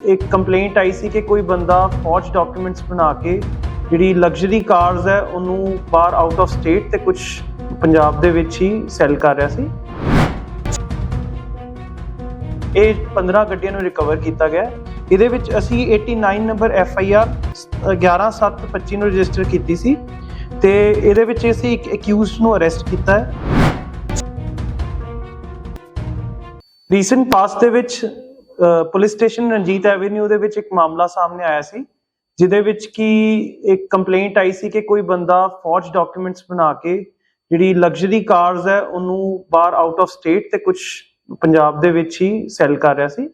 ਇੱਕ ਕੰਪਲੇਂਟ ਆਈ ਸੀ ਕਿ ਕੋਈ ਬੰਦਾ ਫੌਜ ਡਾਕੂਮੈਂਟਸ ਬਣਾ ਕੇ ਜਿਹੜੀ ਲਗਜ਼ਰੀ ਕਾਰਸ ਹੈ, ਉਹਨੂੰ ਬਾਹਰ ਆਊਟ ਆਫ ਸਟੇਟ ਤੇ ਕੁਝ ਪੰਜਾਬ ਦੇ ਵਿੱਚ ਹੀ ਸੈਲ ਕਰ ਰਿਹਾ ਸੀ। ਇਹ 15 ਗੱਡੀਆਂ ਨੂੰ ਰਿਕਵਰ ਕੀਤਾ ਗਿਆ। ਇਹਦੇ ਵਿੱਚ ਅਸੀਂ 89 ਨੰਬਰ ਐਫ ਆਈ ਆਰ 11725 ਨੂੰ ਰਜਿਸਟਰ ਕੀਤੀ ਸੀ ਤੇ ਇਹਦੇ ਵਿੱਚ ਅਸੀਂ ਇੱਕ ਅਕਿਊਜ਼ਡ ਨੂੰ ਅਰੈਸਟ ਕੀਤਾ ਹੈ। ਰੀਸੈਂਟ ਪਾਸਟ ਦੇ ਵਿੱਚ ਪੁਲਿਸ ਸਟੇਸ਼ਨ ਰਣਜੀਤ ਐਵੇਨਿਊ ਦੇ ਵਿੱਚ ਇੱਕ ਮਾਮਲਾ ਸਾਹਮਣੇ ਆਇਆ ਸੀ, ਜਿਹਦੇ ਵਿੱਚ ਕਿ ਇੱਕ ਕੰਪਲੇਂਟ ਆਈ ਸੀ ਕਿ ਕੋਈ ਬੰਦਾ ਫੌਜ ਡਾਕੂਮੈਂਟਸ ਬਣਾ ਕੇ ਜਿਹੜੀ ਲਗਜ਼ਰੀ ਕਾਰਸ ਹੈ, ਉਹਨੂੰ ਬਾਹਰ ਆਊਟ ਆਫ ਸਟੇਟ ਤੇ ਕੁਝ ਪੰਜਾਬ ਦੇ ਵਿੱਚ ਹੀ ਸੈਲ ਕਰ ਰਿਹਾ ਸੀ।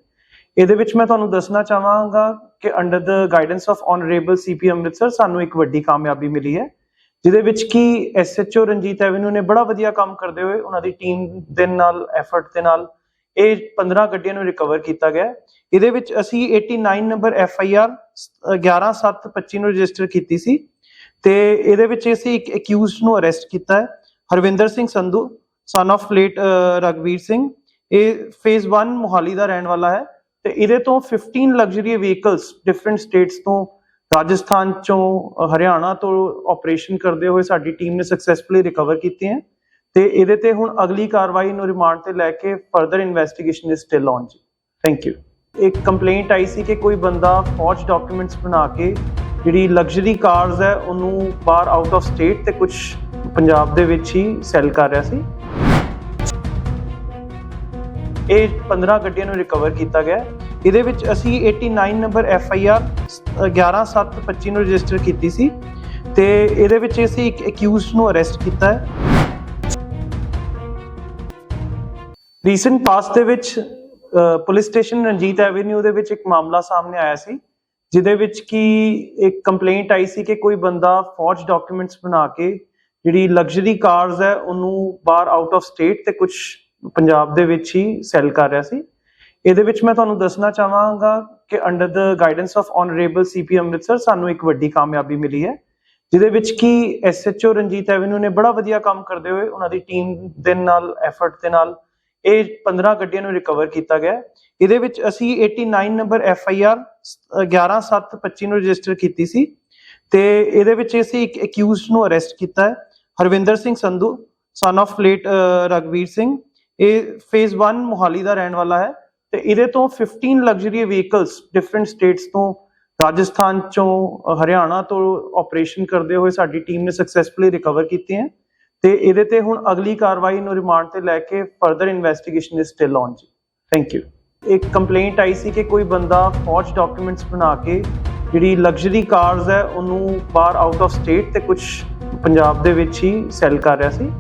ਇਹਦੇ ਵਿੱਚ ਮੈਂ ਤੁਹਾਨੂੰ ਦੱਸਣਾ ਚਾਹਾਂਗਾ ਕਿ under the guidance of honourable CP Amritsar ਸਾਨੂੰ ਇੱਕ ਵੱਡੀ ਕਾਮਯਾਬੀ ਮਿਲੀ ਹੈ, ਜਿਹਦੇ ਵਿੱਚ ਕਿ ਐਸਐਚਓ ਰਣਜੀਤ ਐਵੇਨਿਊ ਨੇ ਬੜਾ ਵਧੀਆ ਕੰਮ ਕਰਦੇ ਹੋਏ ਉਹਨਾਂ ਦੀ ਟੀਮ ਦੇ ਨਾਲ ਐਫਰਟ ਦੇ ਨਾਲ ਇਹ 15 ਗੱਡੀਆਂ ਨੂੰ ਰਿਕਵਰ ਕੀਤਾ ਗਿਆ। ਇਹਦੇ ਵਿੱਚ ਅਸੀਂ 89 ਨੰਬਰ ਐਫ ਆਈ ਆਰ 11725 ਨੂੰ ਰਜਿਸਟਰ ਕੀਤੀ ਸੀ ਤੇ ਇਹਦੇ ਵਿੱਚ ਅਸੀਂ ਇੱਕ ਅਕਿਊਜ਼ਡ ਨੂੰ ਅਰੈਸਟ ਕੀਤਾ ਹੈ, Harvinder Singh Sandhu son of late Ragveer Singh. ਇਹ ਫੇਜ਼ 1 ਮੋਹਾਲੀ ਦਾ ਰਹਿਣ ਵਾਲਾ ਹੈ ਤੇ ਇਹਦੇ ਤੋਂ 15 ਲਗਜ਼ਰੀ ਵਹੀਕਲਸ ਡਿਫਰੈਂਟ ਸਟੇਟਸ ਤੋਂ, ਰਾਜਸਥਾਨ ਚੋਂ ਹਰਿਆਣਾ ਤੋਂ ਆਪਰੇਸ਼ਨ ਕਰਦੇ ਹੋਏ ਸਾਡੀ ਟੀਮ ਨੇ ਸਕਸੈਸਫੁਲੀ ਰਿਕਵਰ ਕੀਤੇ ਹੈ ਤੇ ਇਹਦੇ ਤੇ ਹੁਣ ਅਗਲੀ ਕਾਰਵਾਈ ਨੂੰ ਰਿਮਾਂਡ ਤੇ ਲੈ ਕੇ further investigation is still on ਜੀ। ਥੈਂਕ ਯੂ ਇੱਕ ਕੰਪਲੇਂਟ ਆਈ ਸੀ ਕਿ ਕੋਈ ਬੰਦਾ ਫੌਜ ਡਾਕੂਮੈਂਟਸ ਬਣਾ ਕੇ ਜਿਹੜੀ ਲਗਜ਼ਰੀ ਕਾਰਸ ਹੈ, ਉਹਨੂੰ ਬਾਹਰ ਆਊਟ ਆਫ ਸਟੇਟ ਤੇ ਕੁਝ ਪੰਜਾਬ ਦੇ ਵਿੱਚ ਹੀ ਸੈਲ ਕਰ ਰਿਹਾ ਸੀ। ਇਹ 15 ਗੱਡੀਆਂ ਨੂੰ ਰਿਕਵਰ ਕੀਤਾ ਗਿਆ। ਇਹਦੇ ਵਿੱਚ ਅਸੀਂ 89 ਨੰਬਰ ਐਫ ਆਈ ਆਰ 11725 ਨੂੰ ਰਜਿਸਟਰ ਕੀਤੀ ਸੀ ਤੇ ਇਹਦੇ ਵਿੱਚ ਅਸੀਂ ਇੱਕ ਅਕਿਊਜ਼ਡ ਨੂੰ ਅਰੈਸਟ ਕੀਤਾ ਹੈ। ਰੀਸੈਂਟ ਪਾਸ ਦੇ ਵਿੱਚ ਪੁਲਿਸ ਸਟੇਸ਼ਨ ਰਣਜੀਤ ਐਵੇਨਿਊ ਦੇ ਵਿੱਚ ਇੱਕ ਮਾਮਲਾ ਸਾਹਮਣੇ ਆਇਆ ਸੀ, ਜਿਹਦੇ ਵਿੱਚ ਕਿ ਇੱਕ ਕੰਪਲੇਂਟ ਆਈ ਸੀ ਕਿ ਕੋਈ ਬੰਦਾ ਫੌਜ ਡਾਕੂਮੈਂਟਸ ਬਣਾ ਕੇ ਜਿਹੜੀ ਲਗਜ਼ਰੀ ਕਾਰਸ ਹੈ, ਉਹਨੂੰ ਬਾਹਰ ਆਊਟ ਆਫ ਸਟੇਟ ਤੇ ਕੁਝ ਪੰਜਾਬ ਦੇ ਵਿੱਚ ਹੀ ਸੈਲ ਕਰ ਰਿਹਾ ਸੀ। ਇਹਦੇ ਵਿੱਚ ਮੈਂ ਤੁਹਾਨੂੰ ਦੱਸਣਾ ਚਾਹਾਂਗਾ ਕਿ under the guidance of honourable CP Amritsar ਸਾਨੂੰ ਇੱਕ ਵੱਡੀ ਕਾਮਯਾਬੀ ਮਿਲੀ ਹੈ, ਜਿਹਦੇ ਵਿੱਚ ਕਿ ਐਸਐਚਓ ਰਣਜੀਤ ਐਵੇਨਿਊ ਨੇ ਬੜਾ ਵਧੀਆ ਕੰਮ ਕਰਦੇ ਹੋਏ ਉਹਨਾਂ ਦੀ ਟੀਮ ਦੇ ਨਾਲ ਐਫਰਟ ਦੇ ਨਾਲ ਇਹ 15 ਗੱਡੀਆਂ ਨੂੰ ਰਿਕਵਰ ਕੀਤਾ ਗਿਆ। ਇਹਦੇ ਵਿੱਚ ਅਸੀਂ 89 ਨੰਬਰ ਐਫ ਆਈ ਆਰ 11725 ਨੂੰ ਰਜਿਸਟਰ ਕੀਤੀ ਸੀ। ਤੇ ਇਹਦੇ ਵਿੱਚ ਅਸੀਂ ਇੱਕ ਅਕਿਊਜ਼ਡ ਨੂੰ ਅਰੈਸਟ ਕੀਤਾ ਹੈ, Harvinder Singh Sandhu son of late Ragveer Singh. ਇਹ ਫੇਜ਼ 1 ਮੋਹਾਲੀ ਦਾ ਰਹਿਣ ਵਾਲਾ ਹੈ ਤੇ ਇਹਦੇ ਤੋਂ 15 ਲਗਜ਼ਰੀ ਵਹੀਕਲਸ ਡਿਫਰੈਂਟ ਸਟੇਟਸ ਤੋਂ, ਰਾਜਸਥਾਨ ਚੋਂ ਹਰਿਆਣਾ ਤੋਂ ਆਪਰੇਸ਼ਨ ਕਰਦੇ ਹੋਏ ਸਾਡੀ ਟੀਮ ਨੇ ਸਕਸੈਸਫੁਲੀ ਰਿਕਵਰ ਕੀਤੇ ਹੈ ਤੇ ਇਹਦੇ ਤੇ ਹੁਣ ਅਗਲੀ ਕਾਰਵਾਈ ਨੂੰ ਰਿਮਾਂਡ ਤੇ ਲੈ ਕੇ further investigation is still on ਜੀ। ਥੈਂਕ ਯੂ ਇੱਕ ਕੰਪਲੇਂਟ ਆਈ ਸੀ ਕਿ ਕੋਈ ਬੰਦਾ ਫੌਜ ਡਾਕੂਮੈਂਟਸ ਬਣਾ ਕੇ ਜਿਹੜੀ ਲਗਜ਼ਰੀ ਕਾਰਸ ਹੈ, ਉਹਨੂੰ ਬਾਹਰ ਆਊਟ ਆਫ ਸਟੇਟ ਤੇ ਕੁਝ ਪੰਜਾਬ ਦੇ ਵਿੱਚ ਹੀ ਸੈਲ ਕਰ ਰਿਹਾ ਸੀ।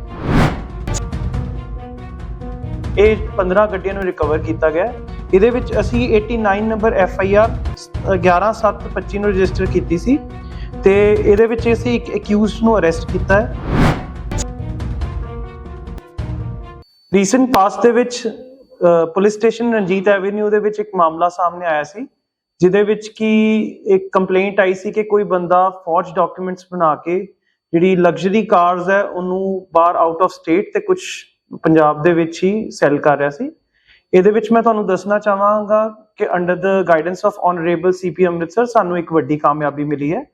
ਇਹ 15 ਗੱਡੀਆਂ ਨੂੰ ਰਿਕਵਰ ਕੀਤਾ ਗਿਆ। ਇਹਦੇ ਵਿੱਚ ਅਸੀਂ 89 ਨੰਬਰ ਐਫ ਆਈ ਆਰ 11725 ਨੂੰ ਰਜਿਸਟਰ ਕੀਤੀ ਸੀ ਤੇ ਇਹਦੇ ਵਿੱਚ ਅਸੀਂ ਇੱਕ ਅਕਿਊਜ਼ਡ ਨੂੰ ਅਰੈਸਟ ਕੀਤਾ ਹੈ। ਰੀਸੈਂਟ ਪਾਸਟ ਦੇ ਵਿੱਚ ਪੁਲਿਸ ਸਟੇਸ਼ਨ ਰਣਜੀਤ ਐਵੇਨਿਊ ਦੇ ਵਿੱਚ ਇੱਕ ਮਾਮਲਾ ਸਾਹਮਣੇ ਆਇਆ ਸੀ, ਜਿਹਦੇ ਵਿੱਚ ਕਿ ਇੱਕ ਕੰਪਲੇਂਟ ਆਈ ਸੀ ਕਿ ਕੋਈ ਬੰਦਾ ਫੌਜ ਡਾਕੂਮੈਂਟਸ ਬਣਾ ਕੇ ਜਿਹੜੀ ਲਗਜ਼ਰੀ ਕਾਰਸ ਹੈ, ਉਹਨੂੰ ਬਾਹਰ ਆਊਟ ਆਫ ਸਟੇਟ ਤੇ ਕੁਝ ਪੰਜਾਬ ਦੇ ਵਿੱਚ ਹੀ ਸੈਲ ਕਰ ਰਿਹਾ ਸੀ। ਇਹਦੇ ਵਿੱਚ ਮੈਂ ਤੁਹਾਨੂੰ ਦੱਸਣਾ ਚਾਹਾਂਗਾ ਕਿ under the guidance of honourable CP Amritsar ਸਾਨੂੰ ਇੱਕ ਵੱਡੀ ਕਾਮਯਾਬੀ ਮਿਲੀ ਹੈ,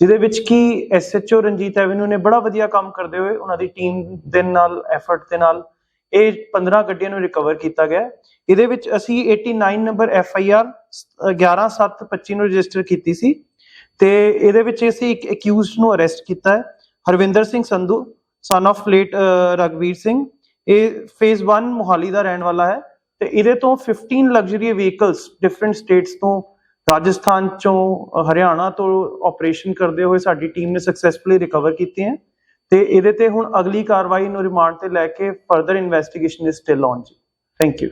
ਜਿਹਦੇ ਵਿੱਚ ਕਿ ਐਸਐਚਓ ਰਣਜੀਤ ਐਵੇਨਿਊ ਨੇ ਬੜਾ ਵਧੀਆ ਕੰਮ ਕਰਦੇ ਹੋਏ ਉਹਨਾਂ ਦੀ ਟੀਮ ਦੇ ਨਾਲ ਐਫਰਟ ਦੇ ਨਾਲ ਇਹ 15 ਗੱਡੀਆਂ ਨੂੰ ਰਿਕਵਰ ਕੀਤਾ ਗਿਆ। ਇਹਦੇ ਵਿੱਚ ਅਸੀਂ 89 ਨੰਬਰ ਐਫ ਆਈ ਆਰ 11725 ਨੂੰ ਰਜਿਸਟਰ ਕੀਤੀ ਸੀ। ਤੇ ਇਹਦੇ ਵਿੱਚ ਅਸੀਂ ਇੱਕ ਅਕਿਊਜ਼ਡ ਨੂੰ ਅਰੈਸਟ ਕੀਤਾ ਹੈ, Harvinder Singh Sandhu son of late Ragveer Singh. ਇਹ ਫੇਜ਼ 1 ਮੋਹਾਲੀ ਦਾ ਰਹਿਣ ਵਾਲਾ ਹੈ। ਤੇ ਇਹਦੇ ਤੋਂ 15 ਲਗਜ਼ਰੀ ਵਹੀਕਲਸ ਡਿਫਰੈਂਟ ਸਟੇਟਸ ਤੋਂ, ਰਾਜਸਥਾਨ ਚੋਂ ਹਰਿਆਣਾ ਤੋਂ ਆਪਰੇਸ਼ਨ ਕਰਦੇ ਹੋਏ ਸਾਡੀ ਟੀਮ ਨੇ ਸਕਸੈਸਫੁਲੀ ਰਿਕਵਰ ਕੀਤੇ ਹੈ ਤੇ ਇਹਦੇ ਤੇ ਹੁਣ ਅਗਲੀ ਕਾਰਵਾਈ ਨੂੰ ਰਿਮਾਂਡ ਤੇ ਲੈ ਕੇ further investigation is still on ਜੀ। Thank you